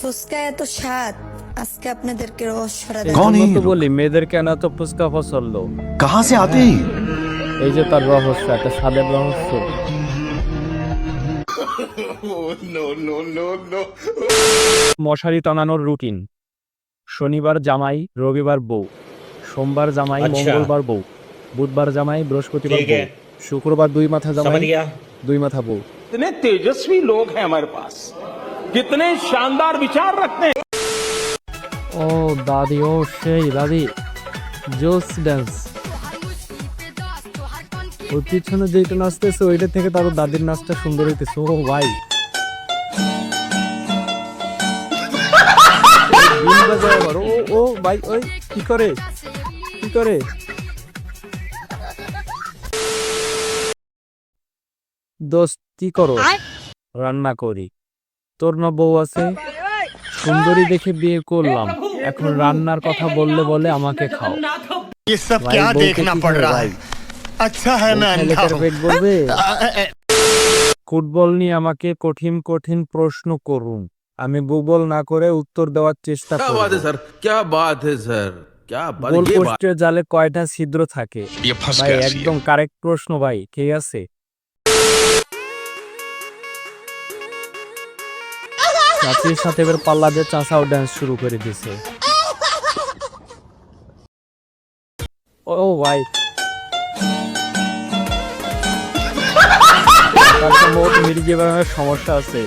ফুচকা এত স্বাদ আজকে আপনাদেরকে রহস্যরা কন দেখাবো। এই এই তো লোক? বলি মেয়েদের কেন এত ফুচকা পছন্দ कहाँ से आते हैं ये? এই যে তার রহস্য একটা স্বাদের রহস্য মশারি টানানোর রুটিন শনিবার জামাই রবিবার বউ সোমবার জামাই আচ্ছা। মঙ্গলবার বউ বুধবার জামাই বৃহস্পতিবার ঠিক বউ আছে। শুক্রবার দুই মাথা समझ জামাই गया দুই মাথা বউ कितने तेजस्वी लोग हैं हमारे पास कितने शानदार विचार रखते हैं ও দাদি ও সেই দাদি জোস ড্যান্স ওর পিছনে যেটা নাচতেছে ওইটা থেকে তার দাদির নাচটা সুন্দর হইতেছে ও ভাই বিন বাজায় আবার, ও ও ভাই ওই কি করে কি করে দোস্ত কি করো রান্না করি তোর না বউ আছে সুন্দরী দেখে বিয়ে করলাম এখন রান্নার কথা বললে বলে আমাকে খাও ये सब भाई, क्या बहू के देखना की पड़ है रहा भाई? है अच्छा है मैं अंधा ছেলেটার हूँ পেট বলবে ফুটবল নিয়ে আমাকে কঠিন কঠিন প্রশ্ন করুন আমি গুগল না করে উত্তর দেওয়ার চেষ্টা क्या করব बात है सर क्या बात है सर क्या बात গোল ये बात পোস্টের জালে কয়টা ছিদ্র থাকে ये फंस ভাই একদম কারেক্ট প্রশ্ন ভাই ঠিক আছে চাচির সাথে এবার পাল্লা দিয়ে চাচাও ড্যান্স শুরু করে দিছে। ও ভাই। সমস্যা আছে।